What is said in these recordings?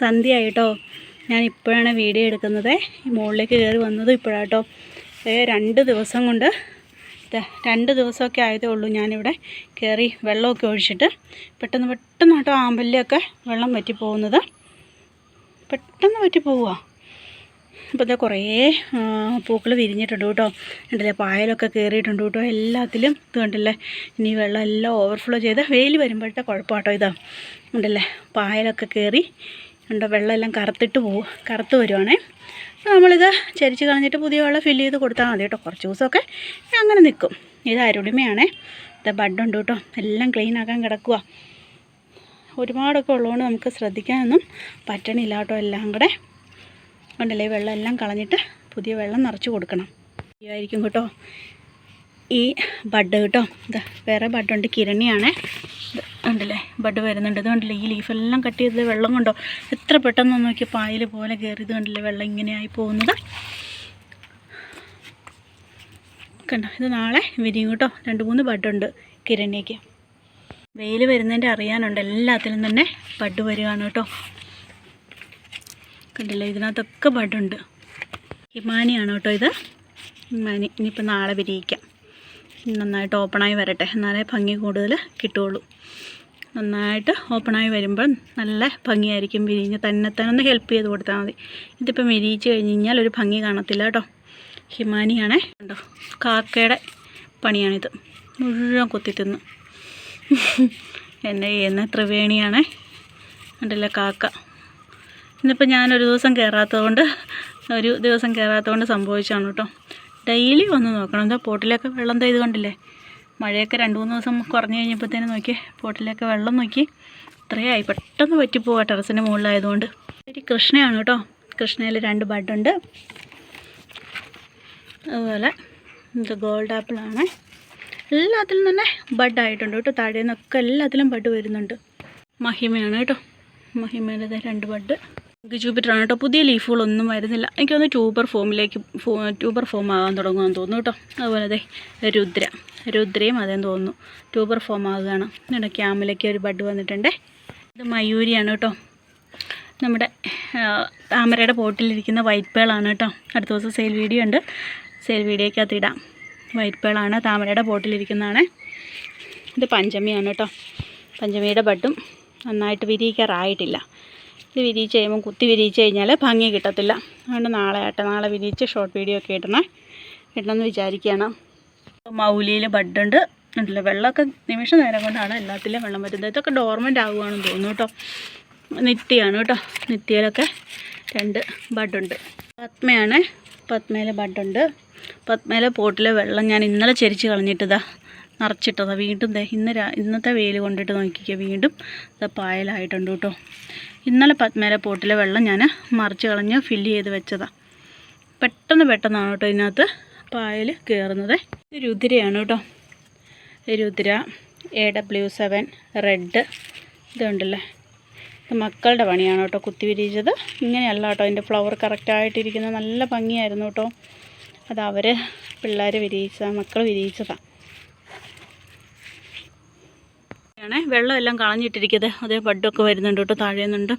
സന്ധ്യ ആയിട്ടോ ഞാൻ ഇപ്പോഴാണ് വീഡിയോ എടുക്കുന്നത്. മുകളിലേക്ക് കയറി വന്നത് ഇപ്പോഴാട്ടോ. രണ്ട് ദിവസം കൊണ്ട് രണ്ട് ദിവസമൊക്കെ ആയതേ ഉള്ളൂ ഞാനിവിടെ കയറി വെള്ളമൊക്കെ ഒഴിച്ചിട്ട്. പെട്ടെന്ന് പെട്ടെന്ന് കേട്ടോ ആമ്പലിലൊക്കെ വെള്ളം വറ്റി പെട്ടെന്ന് വറ്റി പോവുക അപ്പോൾ ഇതാ കുറേ പൂക്കൾ വിരിഞ്ഞിട്ടുണ്ട് കേട്ടോ. കണ്ടില്ലേ പായലൊക്കെ കയറിയിട്ടുണ്ട് കേട്ടോ. എല്ലാത്തിലും ഇത് കണ്ടില്ലേ ഇനി വെള്ളം എല്ലാം ഓവർഫ്ലോ ചെയ്ത് വെയിൽ വരുമ്പോഴത്തെ കുഴപ്പമാട്ടോ ഇതാ. ഉണ്ടല്ലേ പായലൊക്കെ കയറി ഉണ്ടോ വെള്ളമെല്ലാം കറുത്തിട്ട് പോവും കറുത്ത് വരുവാണേ. അപ്പോൾ നമ്മളിത് ചരിച്ച് കളഞ്ഞിട്ട് പുതിയ വെള്ളം ഫില്ല് ചെയ്ത് കൊടുത്താൽ മതി കേട്ടോ. കുറച്ച് ദിവസമൊക്കെ അങ്ങനെ നിൽക്കും ഇത് അരുടിമയാണേ ഇത് ബഡുണ്ട് കേട്ടോ. എല്ലാം ക്ലീൻ ആക്കാൻ കിടക്കുക ഒരുപാടൊക്കെ ഉള്ളതുകൊണ്ട് നമുക്ക് ശ്രദ്ധിക്കാനൊന്നും പറ്റണില്ല കേട്ടോ എല്ലാം കൂടെ. ഉണ്ടല്ലേ വെള്ളം എല്ലാം കളഞ്ഞിട്ട് പുതിയ വെള്ളം നിറച്ച് കൊടുക്കണം. ഇതായിരിക്കും കേട്ടോ ഈ ബഡ് കേട്ടോ. ഇതാ വേറെ ബഡുണ്ട് കിരണിയാണേ. ഉണ്ടല്ലേ? ബഡ് വരുന്നുണ്ട്. ഇത് ഈ ലീഫെല്ലാം കട്ട് ചെയ്തത് വെള്ളം കൊണ്ടോ? എത്ര പെട്ടെന്ന് നോക്കി പായൽ പോലെ കയറിയത് കണ്ടില്ലേ വെള്ളം ഇങ്ങനെയായി പോകുന്നത്? കണ്ടോ? ഇത് നാളെ വിരിയും കേട്ടോ. രണ്ട് മൂന്ന് ബഡുണ്ട് കിരണിക്ക് വെയിൽ വരുന്നതിന്റെ അറിയാനുണ്ട്. എല്ലാത്തിലും തന്നെ ബഡ് വരികയാണ് കേട്ടോ. കണ്ടില്ലേ? ഇതിനകത്തൊക്കെ ബഡുണ്ട്. ഹിമാനിയാണ് കേട്ടോ ഇത്. ഹിമാനി ഇനിയിപ്പോൾ നാളെ വിരിയിക്കാം. നന്നായിട്ട് ഓപ്പണായി വരട്ടെ. എന്നാലേ ഭംഗി കൂടുതൽ കിട്ടുള്ളൂ നന്നായിട്ട് ഓപ്പണായി വരുമ്പോൾ നല്ല ഭംഗിയായിരിക്കും വിരിഞ്ഞ്. ഒന്ന് ഹെൽപ്പ് ചെയ്ത് കൊടുത്താൽ മതി. ഇതിപ്പോൾ വിരിയിച്ച് കഴിഞ്ഞ് കഴിഞ്ഞാൽ ഒരു ഭംഗി കാണത്തില്ല കേട്ടോ. ഹിമാനിയാണേ. കണ്ടോ? കാക്കയുടെ പണിയാണിത്. മുഴുവൻ കൊത്തി തിന്നു. എന്നെ ചെയ്യുന്ന ത്രിവേണിയാണേ. കണ്ടില്ല കാക്ക? ഇന്നിപ്പോൾ ഞാനൊരു ദിവസം കയറാത്തതുകൊണ്ട് ഒരു ദിവസം കയറാത്തതുകൊണ്ട് സംഭവിച്ചാണ് കേട്ടോ. ഡെയിലി വന്ന് നോക്കണം. എന്താ പോട്ടിലൊക്കെ വെള്ളം തേത് കണ്ടില്ലേ? മഴയൊക്കെ രണ്ട് മൂന്ന് ദിവസം കുറഞ്ഞു കഴിഞ്ഞപ്പോഴത്തേനും നോക്കി പോട്ടിലൊക്കെ വെള്ളം നോക്കി. ഇത്രയായി. പെട്ടെന്ന് പറ്റിപ്പോവാ ടെറസിന്റെ മുകളിലായതുകൊണ്ട്. ഒരു കൃഷ്ണയാണ് കേട്ടോ. കൃഷ്ണയിൽ രണ്ട് ബഡുണ്ട്. അതുപോലെ ഇത് ഗോൾഡ് ആപ്പിളാണ് എല്ലാത്തിലും തന്നെ ബഡായിട്ടുണ്ട് കേട്ടോ. താഴെ നിന്നൊക്കെ എല്ലാത്തിലും ബഡ് വരുന്നുണ്ട്. മഹിമയാണ് കേട്ടോ. മഹിമയുടെ രണ്ട് ബഡ്. ജൂപ്പിറ്ററാണ് കേട്ടോ. പുതിയ ലീഫുകളൊന്നും വരുന്നില്ല. എനിക്ക് തോന്നുന്നു ട്യൂബർ ഫോമിലേക്ക് ട്യൂബർ ഫോം ആകാൻ തുടങ്ങുമെന്ന് തോന്നുന്നു കേട്ടോ. അതുപോലെ അതെ രുദ്ര. രുദ്രയും അതേന്ന് തോന്നുന്നു. ട്യൂബർ ഫോം ആകുകയാണ് ഇവിടെ ക്യാമിലേക്ക് ഒരു ബഡ് വന്നിട്ടുണ്ട്. ഇത് മയൂരിയാണ് കേട്ടോ. നമ്മുടെ താമരയുടെ പോട്ടിലിരിക്കുന്ന വൈറ്റ് പേളാണ് കേട്ടോ. അടുത്ത ദിവസം സെയിൽ വീഡിയോ ഉണ്ട്. സെയിൽ വീഡിയോക്കകത്ത് ഇടാം. വൈറ്റ് പേളാണ് താമരയുടെ പോട്ടിലിരിക്കുന്നതാണ്. ഇത് പഞ്ചമിയാണ് കേട്ടോ. പഞ്ചമിയുടെ ബഡും നന്നായിട്ട് വിരിയിക്കാറായിട്ടില്ല. ഇത് വിരിയിച്ച് കഴിയുമ്പോൾ കുത്തി വിരിയിച്ച് കഴിഞ്ഞാൽ ഭംഗി കിട്ടത്തില്ല. അതുകൊണ്ട് നാളെ ആട്ടെ നാളെ വിരിയിച്ച് ഷോർട്ട് വീഡിയോ ഒക്കെ ഇടണേ. ഇടണമെന്ന് വിചാരിക്കുകയാണ്. മൗലിയിൽ ബഡുണ്ട് ഉണ്ടല്ലോ വെള്ളമൊക്കെ നിമിഷ നേരം കൊണ്ടാണ് എല്ലാത്തിലും വെള്ളം വരുന്നത്. ഇതൊക്കെ ഡോർമെന്റ് ആകുകയാണെന്ന് തോന്നുന്നു കേട്ടോ. നിത്യയാണ് കേട്ടോ. നിത്യയിലൊക്കെ രണ്ട് ബഡുണ്ട് പത്മയാണ്. പത്മയിലെ ബഡുണ്ട് പത്മയിലെ പോട്ടിലെ വെള്ളം ഞാൻ ഇന്നലെ ചെരിച്ച് കളഞ്ഞിട്ടതാ നിറച്ചിട്ടതാ. വീണ്ടും ഇന്ന് ഇന്നത്തെ വെയിൽ കൊണ്ടിട്ട് നോക്കിക്കുക വീണ്ടും ഇത് പായലായിട്ടുണ്ട് കേട്ടോ. ഇന്നലെ പത്മേലെ പോട്ടിലെ വെള്ളം ഞാൻ മറിച്ച് കളഞ്ഞ് ഫില്ല് ചെയ്ത് വെച്ചതാണ് പെട്ടെന്ന് പെട്ടെന്നാണ് കേട്ടോ ഇതിനകത്ത് പായൽ കയറുന്നത് ഇത് രുതിരയാണ് കേട്ടോ. Rudra A W seven red ഇതുണ്ടല്ലേ? ഇത് മക്കളുടെ പണിയാണ് കേട്ടോ കുത്തി വിരിച്ചത് ഇങ്ങനെയല്ല കേട്ടോ അതിന്റെ ഫ്ലവർ കറക്റ്റായിട്ടിരിക്കുന്ന നല്ല ഭംഗിയായിരുന്നു കേട്ടോ. അത് അവർ പിള്ളേർ വിരിയിച്ച മക്കൾ വിരിയിച്ചതാണ് ആണേ. വെള്ളം എല്ലാം കളഞ്ഞിട്ടിരിക്കുന്നത് അതേ ബഡൊക്കെ വരുന്നുണ്ട് കേട്ടോ താഴെയുന്നുണ്ട്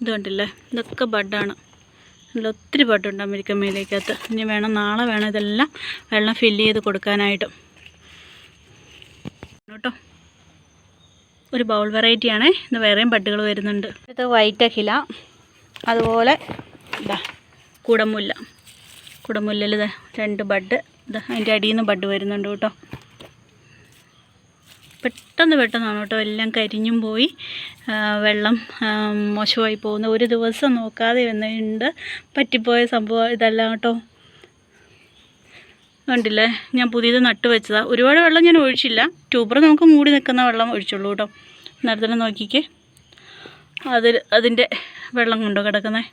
ഇത് കണ്ടില്ലേ? ഇതൊക്കെ ബഡാണ്. നല്ല ഒത്തിരി ബഡുണ്ട് അമേരിക്കൻ മേലേക്കകത്ത് ഇനി വേണം നാളെ വേണം ഇതെല്ലാം വെള്ളം ഫില്ല് ചെയ്ത് കൊടുക്കാനായിട്ട്. കേട്ടോ. ഒരു ബൗൾ വെറൈറ്റി വെറൈറ്റിയാണ് ഇത് വേറെയും ബഡുകൾ വരുന്നുണ്ട്. ഇത് വൈറ്റ് അഖില. അതുപോലെ ഇതാ കുടമുല്ല. കുടമുല്ലിൽ രണ്ട് ബഡ്. ഇതാ അതിന്റെ അടിയിൽ നിന്ന് ബഡ് വരുന്നുണ്ട് കേട്ടോ. പെട്ടെന്ന് പെട്ടെന്നാണ് കേട്ടോ എല്ലാം കരിഞ്ഞും പോയി. വെള്ളം മോശമായി പോകുന്ന. ഒരു ദിവസം നോക്കാതെ വന്നിട്ടുണ്ട്. പറ്റിപ്പോയ സംഭവം ഇതെല്ലാം കേട്ടോ. കണ്ടില്ലേ? ഞാൻ പുതിയത് നട്ട് വെച്ചതാണ് ഒരുപാട് വെള്ളം ഞാൻ ഒഴിച്ചില്ല. ട്യൂബർ നമുക്ക് മൂടി നിൽക്കുന്ന വെള്ളം ഒഴിച്ചുള്ളൂ കേട്ടോ. നേരത്തെ നോക്കിക്കേ. അതിൽ അതിന്റെ വെള്ളം കൊണ്ടോ കിടക്കുന്നത്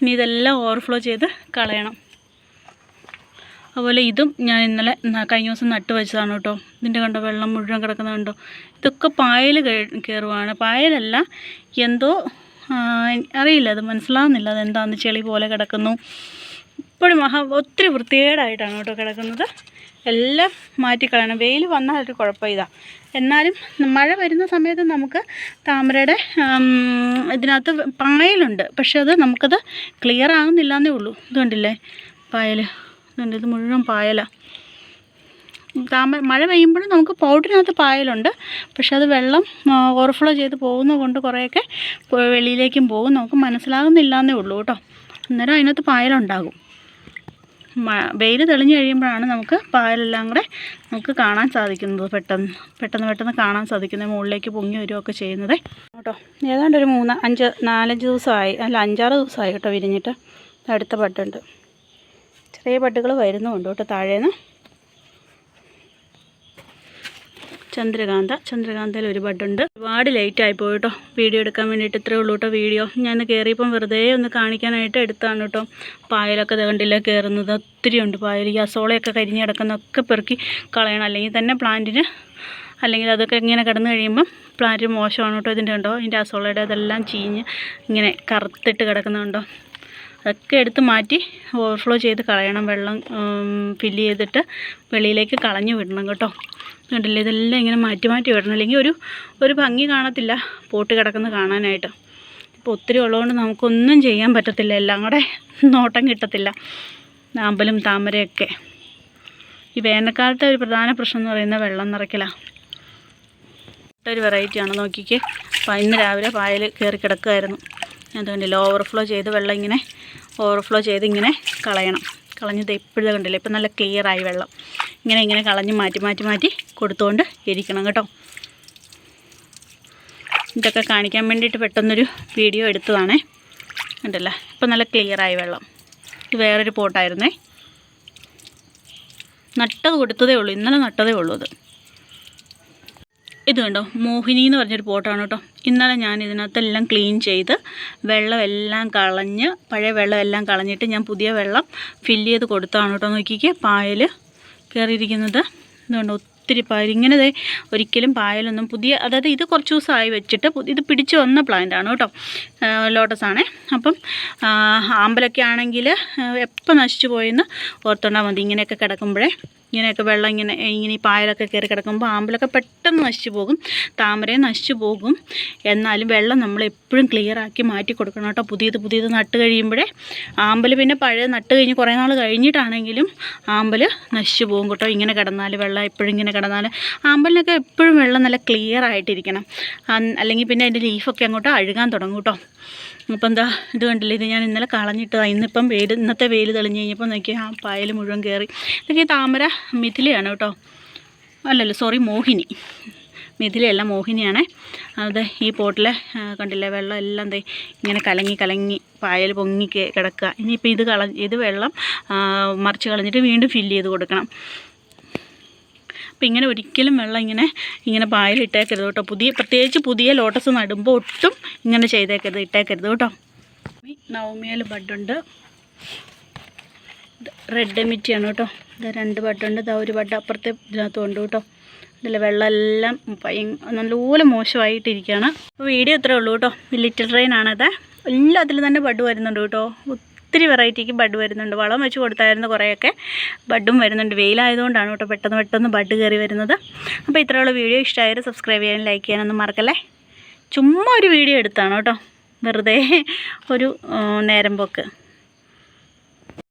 ഇനി ഇതെല്ലാം ഓവർഫ്ലോ ചെയ്ത് കളയണം. അതുപോലെ ഇതും ഞാൻ ഇന്നലെ കഴിഞ്ഞ ദിവസം നട്ട് വെച്ചതാണ് കേട്ടോ. ഇതിന്റെ കണ്ടോ വെള്ളം മുഴുവൻ കിടക്കുന്നത് കണ്ടോ? ഇതൊക്കെ പായൽ കയറുവാണ്. പായലല്ല എന്തോ അറിയില്ല അത് മനസ്സിലാവുന്നില്ല അതെന്താണെന്ന് ചെളി പോലെ കിടക്കുന്നു. ഇപ്പോഴും മഹാ ഒത്തിരി വൃത്തികേടായിട്ടാണ് കേട്ടോ കിടക്കുന്നത്. എല്ലാം മാറ്റിക്കളയണം. വെയിൽ വന്നാൽ ഒരു കുഴപ്പം ഇതാ. എന്നാലും മഴ വരുന്ന സമയത്ത് നമുക്ക് താമരയുടെ ഇതിനകത്ത് പായലുണ്ട്. പക്ഷെ അത് നമുക്കത് ക്ലിയർ ആകുന്നില്ല എന്നേ ഉള്ളൂ ഇതുകൊണ്ടില്ലേ പായൽ ഇതുണ്ട് ഇത് മുഴുവൻ പായലാണ് താമര മഴ പെയ്യുമ്പോഴും നമുക്ക് പൗഡറിനകത്ത് പായലുണ്ട്. പക്ഷെ അത് വെള്ളം ഓവർഫ്ലോ ചെയ്ത് പോകുന്ന കൊണ്ട് കുറേയൊക്കെ വെളിയിലേക്കും പോകും. നമുക്ക് മനസ്സിലാകുന്നില്ല എന്നേ ഉള്ളൂ കേട്ടോ. അന്നേരം അതിനകത്ത് പായലുണ്ടാകും. വെയിൽ തെളിഞ്ഞു കഴിയുമ്പോഴാണ് നമുക്ക് പായലെല്ലാം കൂടെ നമുക്ക് കാണാൻ സാധിക്കുന്നത്. പെട്ടെന്ന് പെട്ടെന്ന് പെട്ടെന്ന് കാണാൻ സാധിക്കുന്നത്. മുകളിലേക്ക് പൊങ്ങി വരികയൊക്കെ ചെയ്യുന്നത്. കേട്ടോ. ഏതാണ്ട് ഒരു മൂന്ന് അഞ്ച് നാലഞ്ച് ദിവസമായി അല്ല അഞ്ചാറ് ദിവസമായി കേട്ടോ വിരിഞ്ഞിട്ട്. അടുത്ത ബഡുണ്ട് ചെറിയ ബഡുകൾ വരുന്നുമുണ്ട് കേട്ടോ താഴേന്ന്. ചന്ദ്രകാന്ത ചന്ദ്രകാന്തയിൽ ഒരു ബഡുണ്ട് ഒരുപാട് ലേറ്റായി പോയി കേട്ടോ. വീഡിയോ എടുക്കാൻ വേണ്ടിയിട്ട് ഇത്രേ ഉള്ളൂ കേട്ടോ വീഡിയോ. ഞാൻ കയറിയപ്പം വെറുതെ ഒന്ന് കാണിക്കാനായിട്ട് എടുത്താണ് കേട്ടോ. പായലൊക്കെ കണ്ടില്ല കയറുന്നത് ഒത്തിരി ഉണ്ട് പായൽ. ഈ അസോളയൊക്കെ കരിഞ്ഞ് കിടക്കുന്നൊക്കെ പെറുക്കി കളയണം. അല്ലെങ്കിൽ തന്നെ പ്ലാന്റിന് അല്ലെങ്കിൽ അതൊക്കെ ഇങ്ങനെ കിടന്ന് കഴിയുമ്പം പ്ലാന്റ് മോശമാണ് കേട്ടോ ഇതിന്റെ ഉണ്ടോ ഇതിന്റെ അസോളയുടെ അതെല്ലാം ചീഞ്ഞ് ഇങ്ങനെ കറുത്തിട്ട് കിടക്കുന്നുണ്ടോ? അതൊക്കെ എടുത്ത് മാറ്റി ഓവർഫ്ലോ ചെയ്ത് കളയണം. വെള്ളം ഫില്ല് ചെയ്തിട്ട് വെളിയിലേക്ക് കളഞ്ഞു വിടണം കേട്ടോ. കണ്ടില്ലേ? ഇതെല്ലാം ഇങ്ങനെ മാറ്റി മാറ്റി വിടണം. അല്ലെങ്കിൽ ഒരു ഒരു ഭംഗി കാണത്തില്ല പോട്ട് കിടക്കുന്നത് കാണാനായിട്ട്. ഇപ്പോൾ ഒത്തിരി ഉള്ളതുകൊണ്ട് നമുക്കൊന്നും ചെയ്യാൻ പറ്റത്തില്ല. എല്ലാം കൂടെ നോട്ടം കിട്ടത്തില്ല. ആമ്പലും താമരയൊക്കെ. ഈ വേനൽക്കാലത്തെ ഒരു പ്രധാന പ്രശ്നം എന്ന് പറയുന്നത് വെള്ളം നിറയ്ക്കലാണ് ഒരു വെറൈറ്റിയാണ് നോക്കിക്കേ. ഇന്ന് രാവിലെ പായൽ കയറി കിടക്കുമായിരുന്നു അതുകൊണ്ടില്ല ഓവർഫ്ലോ ചെയ്ത് വെള്ളം ഇങ്ങനെ ഓവർഫ്ലോ ചെയ്ത് ഇങ്ങനെ കളയണം. കളഞ്ഞത് എപ്പോഴും കണ്ടില്ല? ഇപ്പം നല്ല ക്ലിയറായി വെള്ളം. ഇങ്ങനെ ഇങ്ങനെ കളഞ്ഞ് മാറ്റി മാറ്റി മാറ്റി കൊടുത്തുകൊണ്ട് ഇരിക്കണം കേട്ടോ. ഇതൊക്കെ കാണിക്കാൻ വേണ്ടിയിട്ട് പെട്ടെന്നൊരു വീഡിയോ എടുത്തതാണേ. ഉണ്ടല്ലോ ഇപ്പം നല്ല ക്ലിയറായി വെള്ളം. ഇത് വേറൊരു പോട്ടായിരുന്നേ. നട്ടത് കൊടുത്തതേ ഉള്ളൂ. ഇന്നലെ നട്ടതേ ഉള്ളൂ അത്. ഇത് കണ്ടോ? മോഹിനി എന്ന് പറഞ്ഞൊരു പോട്ടാണ് കേട്ടോ. ഇന്നലെ ഞാൻ ഇതിനകത്തെല്ലാം ക്ലീൻ ചെയ്ത് വെള്ളം എല്ലാം കളഞ്ഞ് പഴയ വെള്ളം എല്ലാം കളഞ്ഞിട്ട് ഞാൻ പുതിയ വെള്ളം ഫില്ല് ചെയ്ത് കൊടുത്താണ് കേട്ടോ നോക്കിക്കേ. പായൽ കയറിയിരിക്കുന്നത് ഇതുകൊണ്ട് ഒത്തിരി പായൽ ഇങ്ങനെ ഒരിക്കലും പായലൊന്നും പുതിയ അതായത് ഇത് കുറച്ച് ദിവസമായി വെച്ചിട്ട് ഇത് പിടിച്ച് വന്ന പ്ലാന്റ് ആണ് കേട്ടോ. ലോട്ടസ് ആണേ. അപ്പം ആമ്പലൊക്കെ ആണെങ്കിൽ എപ്പോൾ നശിച്ചു പോയെന്ന് ഓർത്തോണ്ടാൽ മതി. ഇങ്ങനെയൊക്കെ കിടക്കുമ്പോഴേ. ഇങ്ങനെയൊക്കെ വെള്ളം ഇങ്ങനെ ഇങ്ങനെ ഈ പായലൊക്കെ കയറി കിടക്കുമ്പോൾ ആമ്പലൊക്കെ പെട്ടെന്ന് നശിച്ചു പോകും. താമരയും നശിച്ചു പോകും. എന്നാലും വെള്ളം നമ്മൾ എപ്പോഴും ക്ലിയർ ആക്കി മാറ്റി കൊടുക്കണം കേട്ടോ. പുതിയത് പുതിയത് നട്ട് കഴിയുമ്പോഴേ ആമ്പൽ പിന്നെ പഴയ നട്ട് കഴിഞ്ഞ് കുറേ നാൾ കഴിഞ്ഞിട്ടാണെങ്കിലും ആമ്പൽ നശിച്ചു പോകും കേട്ടോ. ഇങ്ങനെ കിടന്നാൽ വെള്ളം എപ്പോഴും ഇങ്ങനെ കിടന്നാൽ ആമ്പലിനൊക്കെ എപ്പോഴും വെള്ളം നല്ല ക്ലിയർ ആയിട്ടിരിക്കണം. അല്ലെങ്കിൽ പിന്നെ അതിന്റെ ലീഫൊക്കെ അങ്ങോട്ട് അഴുകാൻ തുടങ്ങും കേട്ടോ. അപ്പം എന്താ ഇത് കണ്ടില്ലേ? ഇത് ഞാൻ ഇന്നലെ കളഞ്ഞിട്ടതാണ് ഇന്നിപ്പം വെയിൽ ഇന്നത്തെ വെയിൽ തെളിഞ്ഞ് കഴിഞ്ഞപ്പോൾ നോക്കി ആ പായൽ മുഴുവൻ കയറി ഇതൊക്കെ താമര മിഥിലയാണ് കേട്ടോ. അല്ലല്ലോ സോറി മോഹിനി. മിഥിലയല്ല മോഹിനിയാണ്. അത് ഈ പോട്ടിലെ കണ്ടില്ലേ വെള്ളം എല്ലാം ദേ ഇങ്ങനെ കലങ്ങി കലങ്ങി പായൽ പൊങ്ങി കിടക്കുക. ഇനിയിപ്പോൾ ഇത് കള ഇത് വെള്ളം മറിച്ച് കളഞ്ഞിട്ട് വീണ്ടും ഫില്ല് ചെയ്ത് കൊടുക്കണം. അപ്പം ഇങ്ങനെ ഒരിക്കലും വെള്ളം ഇങ്ങനെ ഇങ്ങനെ പായൽ ഇട്ടേക്കരുത് കേട്ടോ. പുതിയ പ്രത്യേകിച്ച് പുതിയ ലോട്ടസ് നടുമ്പോൾ ഒട്ടും ഇങ്ങനെ ചെയ്തേക്കരുത് ഇട്ടേക്കരുത് കേട്ടോ. നവമിയിൽ ബഡുണ്ട്. റെഡ് എമിറ്റിയാണ് കേട്ടോ. ഇത് രണ്ട് ബഡുണ്ട്. ഇതാ ഒരു ബഡ് അപ്പുറത്തെ ഇതിനകത്തും ഉണ്ട് കേട്ടോ. ഇതിൽ വെള്ളം എല്ലാം ഭയ നല്ലപോലെ മോശമായിട്ടിരിക്കുകയാണ്. അപ്പോൾ വീഡിയോ ഇത്രേ ഉള്ളൂ കേട്ടോ. ലിറ്റിൽ ട്രെയിനാണത് എല്ലാത്തിലും തന്നെ ബഡ് വരുന്നുണ്ട് കേട്ടോ. ഒത്തിരി വെറൈറ്റിക്ക് ബഡ് വരുന്നുണ്ട്. വളം വെച്ച് കൊടുത്തായിരുന്നു കുറേയൊക്കെ. ബഡും വരുന്നുണ്ട്. വെയിലായതുകൊണ്ടാണ് കേട്ടോ പെട്ടെന്ന് പെട്ടെന്ന് ബഡ് കയറി വരുന്നത്. അപ്പോൾ ഇത്രയുള്ള വീഡിയോ. ഇഷ്ടമായാലും സബ്സ്ക്രൈബ് ചെയ്യാനും ലൈക്ക് ചെയ്യാനൊന്നും മറക്കല്ലേ? ചുമ്മാ ഒരു വീഡിയോ എടുത്താണ് കേട്ടോ. വെറുതെ ഒരു നേരം പോക്ക്.